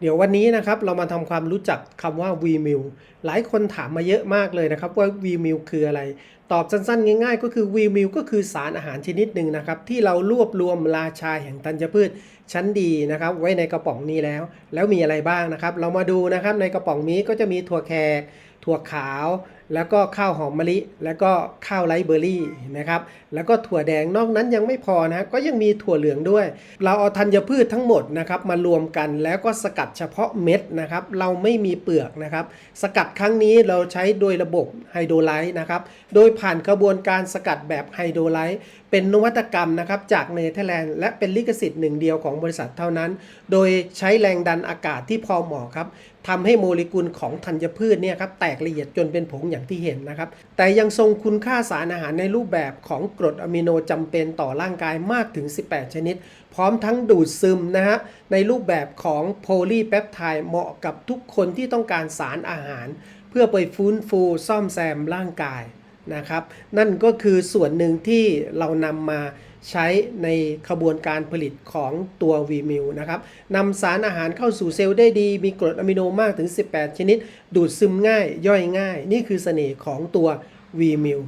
เดี๋ยววันนี้นะครับเรามาทำความรู้จักคำว่า v m i l หลายคนถามมาเยอะมากเลยนะครับว่า v m i l คืออะไร ตอบสั้นๆ ง่ายๆ ก็คือ v m i l ก็คือสารอาหารชนิดหนึ่งนะครับ ที่เรารวบรวมราชาแห่งธัญพืชชั้นดีนะครับ ไว้ในกระป๋องนี้แล้ว แล้วมีอะไรบ้างนะครับ เรามาดูนะครับในกระป๋องนี้ก็จะมีถั่วแขกถั่วขาว แล้วก็ข้าวหอมมะลิ แล้วก็ข้าวไรเบอร์รี่นะครับแล้วก็ถั่วแดงนอกนั้นยังไม่พอนะก็ยังมีถั่วเหลืองด้วย เราเอาธัญพืชทั้งหมดนะครับมารวมกันแล้วก็สกัดเฉพาะเม็ดนะครับเราไม่มีเปลือกนะครับสกัดครั้งนี้เราใช้โดยระบบไฮโดรไลซ์นะครับโดยผ่านกระบวนการสกัดแบบไฮโดรไลซ์เป็นนวัตกรรมนะครับจากเนเธอร์แลนด์และเป็นลิขสิทธิ์หนึ่งเดียวของบริษัทเท่านั้น โดยใช้แรงดันอากาศที่พอเหมาะครับทำให้โมเลกุลของธัญพืชเนี่ยครับแตกละเอียดจนเป็นผงอย่างที่เห็นนะครับ แต่ยังทรงคุณค่าสารอาหารในรูปแบบของกรดอะมิโนจำเป็นต่อร่างกายมากถึง 18 ชนิด พร้อมทั้งดูดซึมนะฮะในรูปแบบของโพลีแปปไทด์เหมาะกับทุกคนที่ต้องการสารอาหาร เพื่อไปฟื้นฟูซ่อมแซมร่างกายนะครับ นั่นก็คือส่วนหนึ่งที่เรานำมา ใช้ในขบวนการผลิตของตัววีมิลนะครับนำสารอาหารเข้าสู่เซลล์ได้ดี มีกรดอะมิโนมากถึง 18 ชนิด ดูดซึมง่าย ย่อยง่าย นี่คือเสน่ห์ของตัววีมิล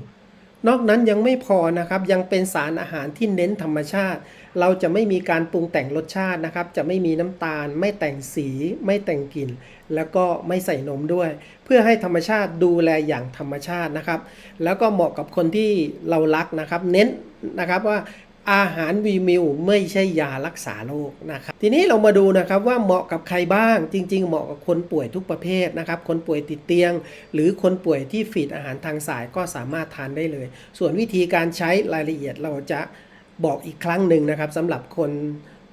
นอกนั้นยังไม่พอนะครับยังเป็นสารอาหารที่เน้นธรรมชาติ เราจะไม่มีการปรุงแต่งรสชาตินะครับ จะไม่มีน้ำตาล ไม่แต่งสี ไม่แต่งกลิ่น แล้วก็ไม่ใส่นมด้วย เพื่อให้ธรรมชาติดูแลอย่างธรรมชาตินะครับ แล้วก็เหมาะกับคนที่เรารักนะครับ เน้นนะครับว่า อาหารวีมิลไม่ใช่ยารักษาโรคนะครับทีนี้เรามาดูนะครับว่าเหมาะกับใครบ้างจริง ๆ เหมาะกับคนป่วยทุกประเภทนะครับคนป่วยติดเตียง หรือคนป่วยที่ฝีดอาหารทางสายก็สามารถทานได้เลย ส่วนวิธีการใช้รายละเอียดเราจะบอกอีกครั้งหนึ่งนะครับสำหรับคน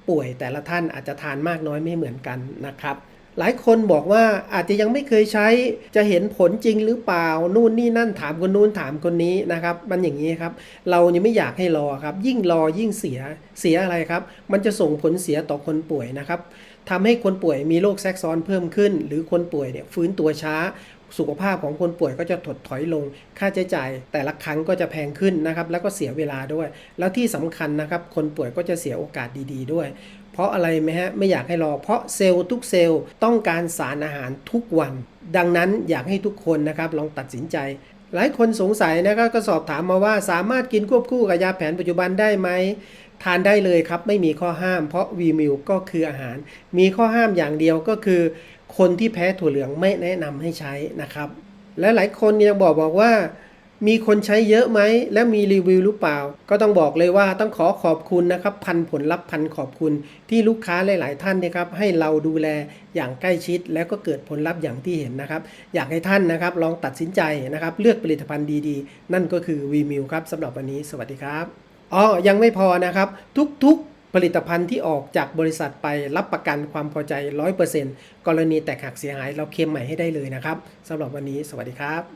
ป่วยแต่ละท่านอาจจะทานมากน้อยไม่เหมือนกันนะครับ หลายคนบอกว่าอาจจะยังไม่เคยใช้จะเห็นผลจริงหรือเปล่านู่นนี่นั่นถามคนนู้นถามคนนี้นะครับ มันอย่างนี้ครับ เรายังไม่อยากให้รอครับ ยิ่งรอยิ่งเสียเสียอะไรครับ มันจะส่งผลเสียต่อคนป่วยนะครับทำให้คนป่วยมีโรคแทรกซ้อนเพิ่มขึ้น หรือคนป่วยเนี่ยฟื้นตัวช้าสุขภาพของคนป่วยก็จะถดถอยลง ค่าใช้จ่ายแต่ละครั้งก็จะแพงขึ้นนะครับ แล้วก็เสียเวลาด้วย แล้วที่สำคัญนะครับ คนป่วยก็จะเสียโอกาสดี ๆ ด้วย เพราะอะไรไหมฮะไม่อยากให้รอ เพราะเซลล์ทุกเซลล์ต้องการสารอาหารทุกวัน ดังนั้นอยากให้ทุกคนนะครับลองตัดสินใจ หลายคนสงสัยนะครับก็สอบถามมาว่าสามารถกินควบคู่กับยาแผนปัจจุบันได้ไหมทานได้เลยครับไม่มีข้อห้าม เพราะวีมิลก็คืออาหาร มีข้อห้ามอย่างเดียวก็คือ คนที่แพ้ถั่วเหลืองไม่แนะนำให้ใช้นะครับ และหลายคนยังบอกบอกว่า มีคนใช้เยอะไหม และมีรีวิวหรือเปล่า ก็ต้องบอกเลยว่าต้องขอขอบคุณนะครับ พันผลลัพธ์พันขอบคุณ ที่ลูกค้าหลาย ๆ ท่านนะครับ ให้เราดูแลอย่างใกล้ชิด แล้วก็เกิดผลลัพธ์อย่างที่เห็นนะครับ อยากให้ท่านนะครับ ลองตัดสินใจนะครับ เลือกผลิตภัณฑ์ดี ๆ นั่นก็คือวีมิลครับสำหรับวันนี้ สวัสดีครับอ๋อยังไม่พอนะครับ ทุก ๆผลิตภัณฑ์ที่ออกจากบริษัทไปรับประกันความพอใจ 100%กรณีแตกหักเสียหายเราเคลมใหม่ให้ได้เลยนะครับสำหรับวันนี้ สวัสดีครับ